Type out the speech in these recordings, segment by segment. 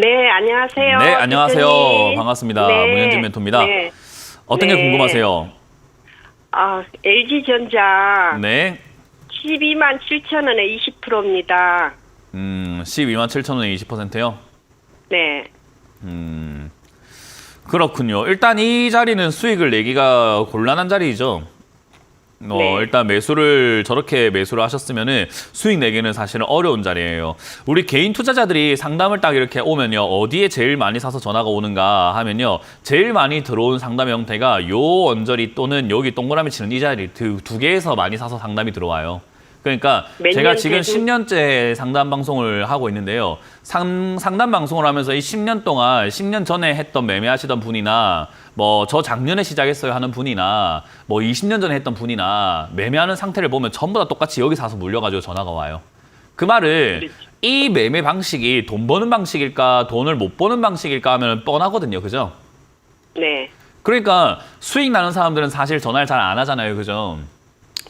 네, 안녕하세요. 네, 안녕하세요. 대표님. 반갑습니다. 네, 문현진 멘토입니다. 네. 어떤 네. 게 궁금하세요? 아, LG전자 네. 12만 7천 원에 20%입니다. 음, 12만 7천 원에 20%요? 네. 음. 그렇군요. 일단 이 자리는 수익을 내기가 곤란한 자리이죠. 어, 네. 일단 매수를 저렇게 매수를 하셨으면은 수익 내기는 사실은 어려운 자리예요. 우리 개인 투자자들이 상담을 딱 이렇게 오면요. 어디에 제일 많이 사서 전화가 오는가 하면요. 제일 많이 들어온 상담 형태가 요 언저리 또는 여기 동그라미 치는 이 자리 두, 두 개에서 많이 사서 상담이 들어와요. 그러니까 몇 제가 지금 좀- 10년째 상담 방송을 하고 있는데요. 상, 상담 방송을 하면서 이 10년 동안 10년 전에 했던 매매하시던 분이나 뭐 저 작년에 시작했어요 하는 분이나 뭐 20년 전에 했던 분이나 매매하는 상태를 보면 전부 다 똑같이 여기 사서 물려가지고 전화가 와요. 그 말을 그렇죠. 이 매매 방식이 돈 버는 방식일까 돈을 못 버는 방식일까 하면 뻔하거든요. 그죠? 네. 그러니까 수익 나는 사람들은 사실 전화를 잘 안 하잖아요. 그죠?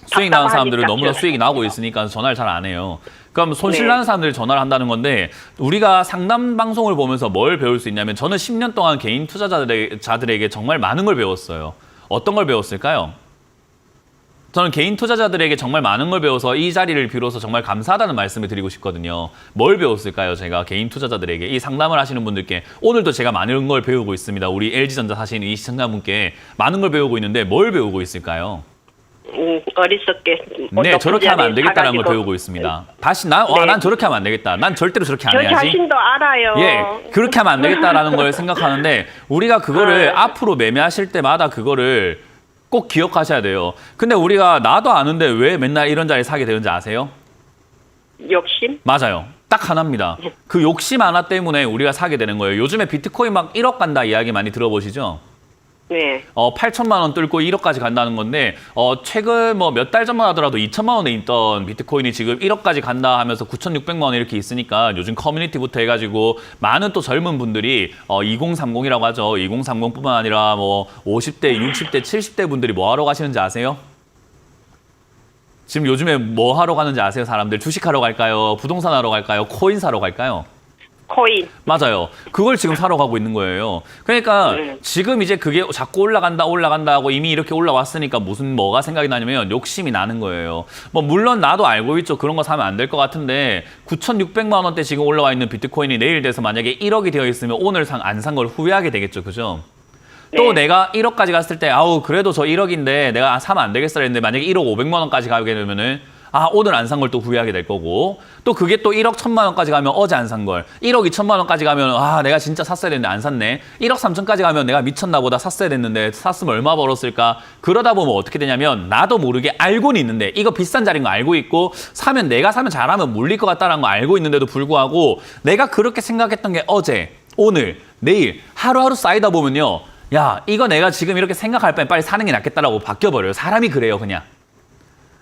수익 나는 사람들은 너무나 수익이 나고. 있으니까 전화를 잘 안 해요. 그럼 손실 네. 나는 사람들이 전화를 한다는 건데 우리가 상담 방송을 보면서 뭘 배울 수 있냐면 저는 10년 동안 개인 투자자들에게 정말 많은 걸 배웠어요. 어떤 걸 배웠을까요? 저는 개인 투자자들에게 정말 많은 걸 배워서 이 자리를 비로소 정말 감사하다는 말씀을 드리고 싶거든요. 뭘 배웠을까요? 제가 개인 투자자들에게 이 상담을 하시는 분들께 오늘도 제가 많은 걸 배우고 있습니다. 우리 LG전자 사시는 이 시청자분께 많은 걸 배우고 있는데 뭘 배우고 있을까요? 음, 어리석게. 네, 저렇게 하면 안 되겠다는 걸. 배우고 있습니다. 다시 난, 와, 네. 난 저렇게 하면 안 되겠다. 난 절대로 저렇게 안 저 해야지. 자신도 알아요. 예, 그렇게 하면 안 되겠다라는 걸 생각하는데 우리가 그거를 아. 앞으로 매매하실 때마다 그거를 꼭 기억하셔야 돼요. 근데 우리가 나도 아는데 왜 맨날 이런 자리 사게 되는지 아세요? 욕심? 맞아요. 딱 하나입니다. 그 욕심 하나 때문에 우리가 사게 되는 거예요. 요즘에 비트코인 막 1억 간다 이야기 많이 들어보시죠? 네. 어, 8천만 원 뚫고 1억까지 간다는 건데 어, 최근 뭐 몇 달 전만 하더라도 2천만 원에 있던 비트코인이 지금 1억까지 간다 하면서 9,600만 원 이렇게 있으니까 요즘 커뮤니티부터 해가지고 많은 또 젊은 분들이 어, 2030이라고 하죠. 2030뿐만 아니라 뭐 50대, 60대, 70대 분들이 뭐 하러 가시는지 아세요? 지금 요즘에 뭐 하러 가는지 아세요, 사람들? 주식하러 갈까요? 부동산 하러 갈까요? 코인 사러 갈까요? 코인. 맞아요. 그걸 지금 사러 가고 있는 거예요. 그러니까 네. 지금 이제 그게 자꾸 올라간다, 올라간다 하고 이미 이렇게 올라왔으니까 무슨 뭐가 생각이 나냐면 욕심이 나는 거예요. 뭐 물론 나도 알고 있죠. 그런 거 사면 안 될 것 같은데 9,600만 원대 지금 올라와 있는 비트코인이 내일 돼서 만약에 1억이 되어 있으면 오늘 상 안 산 걸 후회하게 되겠죠. 그죠? 또 네. 내가 1억까지 갔을 때 아우 그래도 저 1억인데 내가 사면 안 되겠어 했는데 만약에 1억 500만 원까지 가게 되면은 아 오늘 안 산 걸 또 후회하게 될 거고. 또 그게 또 1억 1천만 원까지 가면 어제 안 산 걸. 1억 2천만 원까지 가면 아 내가 진짜 샀어야 됐는데 안 샀네. 1억 3천까지 가면 내가 미쳤나 보다 샀어야 됐는데 샀으면 얼마 벌었을까? 그러다 보면 어떻게 되냐면 나도 모르게 알고는 있는데 이거 비싼 자리인 거 알고 있고 사면 내가 사면 잘하면 물릴 것 같다는 거 알고 있는데도 불구하고 내가 그렇게 생각했던 게 어제 오늘 내일 하루하루 쌓이다 보면요. 야 이거 내가 지금 이렇게 생각할 바에 빨리 사는 게 낫겠다라고 바뀌어버려요. 사람이 그래요 그냥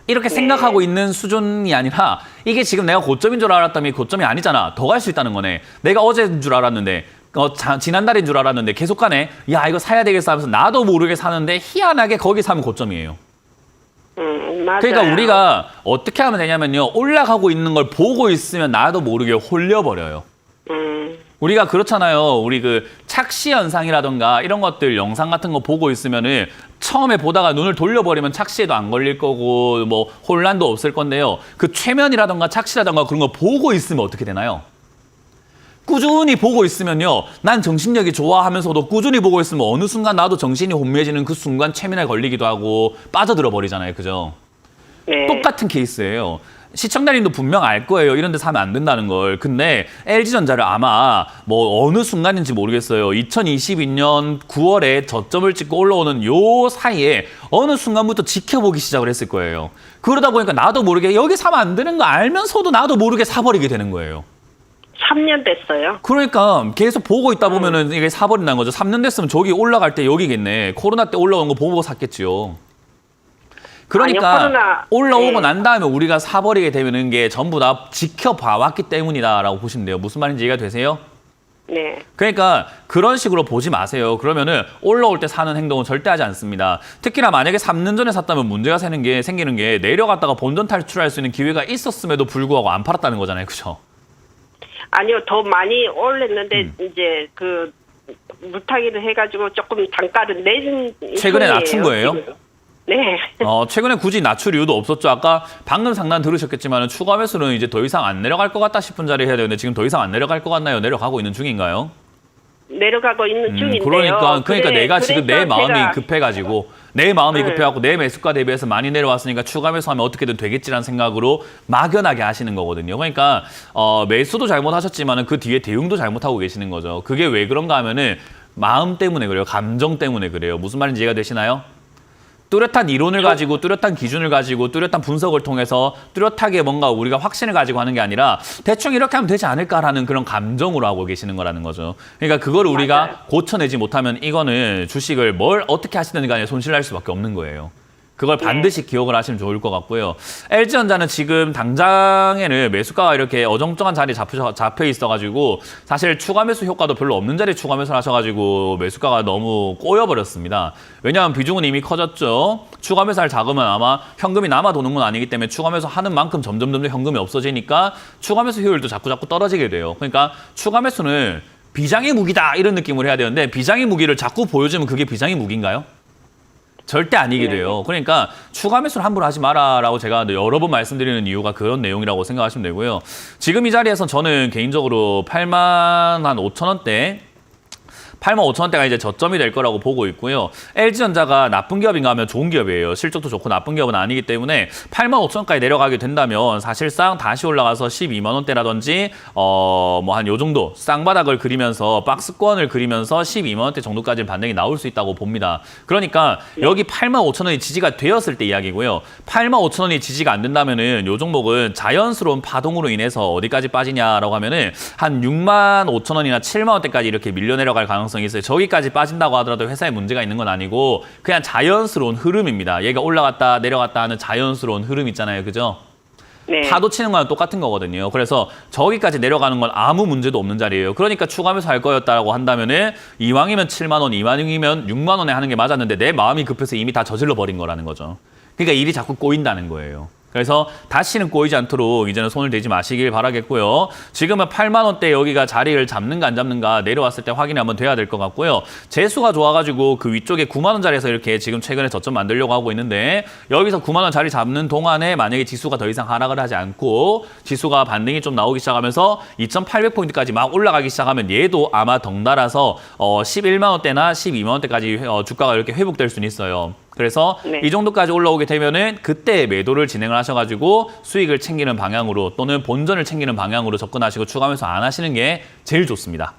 이렇게 생각하고 있는 수준이 아니라 이게 지금 내가 고점인 줄 알았다면 고점이 아니잖아. 더 갈 수 있다는 거네. 내가 어제인 줄 알았는데 어, 자- 지난달인 줄 알았는데 계속 가네. 야 이거 사야 되겠어 하면서 나도 모르게 사는데 희한하게 거기 사면 고점이에요. 음, 맞아요. 그러니까 우리가 어떻게 하면 되냐면요. 올라가고 있는 걸 보고 있으면 나도 모르게 홀려버려요. 음, 우리가 그렇잖아요. 우리 그 착시 현상이라던가 이런 것들 영상 같은 거 보고 있으면은 처음에 보다가 눈을 돌려버리면 착시에도 안 걸릴 거고 뭐 혼란도 없을 건데요. 그 최면이라던가 착시라던가 그런 거 보고 있으면 어떻게 되나요? 꾸준히 보고 있으면요. 난 정신력이 좋아하면서도 꾸준히 보고 있으면 어느 순간 나도 정신이 혼미해지는 그 순간 최면에 걸리기도 하고 빠져들어 버리잖아요. 그죠? 네. 똑같은 케이스예요. 시청자님도 분명 알 거예요. 이런 데 사면 안 된다는 걸. 근데 LG전자를 아마 뭐 어느 순간인지 모르겠어요. 2022년 9월에 저점을 찍고 올라오는 요 사이에 어느 순간부터 지켜보기 시작을 했을 거예요. 그러다 보니까 나도 모르게 여기 사면 안 되는 거 알면서도 나도 모르게 사버리게 되는 거예요. 3년 됐어요. 그러니까 계속 보고 있다 보면은 이게 사버린다는 거죠. 3년 됐으면 저기 올라갈 때 여기겠네. 코로나 때 올라온 거 보고 샀겠지요. 그러니까 아니요, 코로나- 올라오고 네. 난 다음에 우리가 사버리게 되는 게 전부 다 지켜봐 왔기 때문이다라고 보시면 돼요. 무슨 말인지 이해가 되세요? 네. 그러니까 그런 식으로 보지 마세요. 그러면은 올라올 때 사는 행동은 절대 하지 않습니다. 특히나 만약에 3년 전에 샀다면 문제가 생기는 게 생기는 게 내려갔다가 본전 탈출할 수 있는 기회가 있었음에도 불구하고 안 팔았다는 거잖아요. 그죠? 아니요, 더 많이 올랐는데 음. 이제 그 물타기를 해가지고 조금 단가를 내준 최근에 낮춘 거예요? 지금. 네. 어, 최근에 굳이 낮출 이유도 없었죠. 아까 방금 상담 들으셨겠지만 추가 매수는 이제 더 이상 안 내려갈 것 같다 싶은 자리 해야 되는데 지금 더 이상 안 내려갈 것 같나요? 내려가고 있는 중인가요? 내려가고 있는 음, 중인데요. 그러니까 그러니까 그래- 내가 지금 내 마음이 제가 급해가지고 내 마음이 네. 급해갖고 내 매수가 대비해서 많이 내려왔으니까 추가 매수하면 어떻게든 되겠지라는 생각으로 막연하게 하시는 거거든요. 그러니까 어, 매수도 잘못하셨지만은 그 뒤에 대응도 잘못하고 계시는 거죠. 그게 왜 그런가 하면은 마음 때문에 그래요. 감정 때문에 그래요. 무슨 말인지 이해가 되시나요? 뚜렷한 이론을 가지고 뚜렷한 기준을 가지고 뚜렷한 분석을 통해서 뚜렷하게 뭔가 우리가 확신을 가지고 하는 게 아니라 대충 이렇게 하면 되지 않을까라는 그런 감정으로 하고 계시는 거라는 거죠. 그러니까 그걸 우리가. 고쳐내지 못하면 이거는 주식을 뭘 어떻게 하시든 간에 손실날 수밖에 없는 거예요. 그걸 반드시 기억을 하시면 좋을 것 같고요. LG전자는 지금 당장에는 매수가가 이렇게 어정쩡한 자리에 잡혀, 잡혀 있어가지고 사실 추가 매수 효과도 별로 없는 자리에 추가 매수를 하셔가지고 매수가가 너무 꼬여버렸습니다. 왜냐하면 비중은 이미 커졌죠. 추가 매수할 자금은 아마 현금이 남아 도는 건 아니기 때문에 추가 매수 하는 만큼 점점 점점 현금이 없어지니까 추가 매수 효율도 자꾸 자꾸 떨어지게 돼요. 그러니까 추가 매수는 비장의 무기다 이런 느낌으로 해야 되는데 비장의 무기를 자꾸 보여주면 그게 비장의 무기인가요? 절대 아니게 네. 돼요. 그러니까 추가 매수를 함부로 하지 마라라고 제가 여러 번 말씀드리는 이유가 그런 내용이라고 생각하시면 되고요. 지금 이 자리에서 저는 개인적으로 8만 한 5천 원대 8만 5천 원대가 이제 저점이 될 거라고 보고 있고요. LG전자가 나쁜 기업인가 하면 좋은 기업이에요. 실적도 좋고 나쁜 기업은 아니기 때문에 8만 5천 원까지 내려가게 된다면 사실상 다시 올라가서 12만 원대라든지 어 뭐 한 요 정도 쌍바닥을 그리면서 박스권을 그리면서 12만 원대 정도까지 반등이 나올 수 있다고 봅니다. 그러니까 여기 8만 5천 원이 지지가 되었을 때 이야기고요. 8만 5천 원이 지지가 안 된다면은 요 종목은 자연스러운 파동으로 인해서 어디까지 빠지냐라고 하면은 한 6만 5천 원이나 7만 원대까지 이렇게 밀려 내려갈 가능성이 있어요. 저기까지 빠진다고 하더라도 회사에 문제가 있는 건 아니고 그냥 자연스러운 흐름입니다. 얘가 올라갔다 내려갔다 하는 자연스러운 흐름 있잖아요. 그죠? 네. 파도 치는 거랑 똑같은 거거든요. 그래서 저기까지 내려가는 건 아무 문제도 없는 자리예요. 그러니까 추가하면서 할 거였다라고 한다면은 이왕이면 7만 원, 이왕이면 6만 원에 하는 게 맞았는데 내 마음이 급해서 이미 다 저질러 버린 거라는 거죠. 그러니까 일이 자꾸 꼬인다는 거예요. 그래서 다시는 꼬이지 않도록 이제는 손을 대지 마시길 바라겠고요. 지금은 8만 원대 여기가 자리를 잡는가 안 잡는가 내려왔을 때 확인이 한번 돼야 될 것 같고요. 재수가 좋아가지고 그 위쪽에 9만 원 자리에서 이렇게 지금 최근에 저점 만들려고 하고 있는데 여기서 9만 원 자리 잡는 동안에 만약에 지수가 더 이상 하락을 하지 않고 지수가 반등이 좀 나오기 시작하면서 2,800포인트까지 막 올라가기 시작하면 얘도 아마 덩달아서 어 11만 원대나 12만 원대까지 어, 주가가 이렇게 회복될 수는 있어요. 그래서 네. 이 정도까지 올라오게 되면은 그때 매도를 진행을 하셔가지고 수익을 챙기는 방향으로 또는 본전을 챙기는 방향으로 접근하시고 추가하면서 안 하시는 게 제일 좋습니다.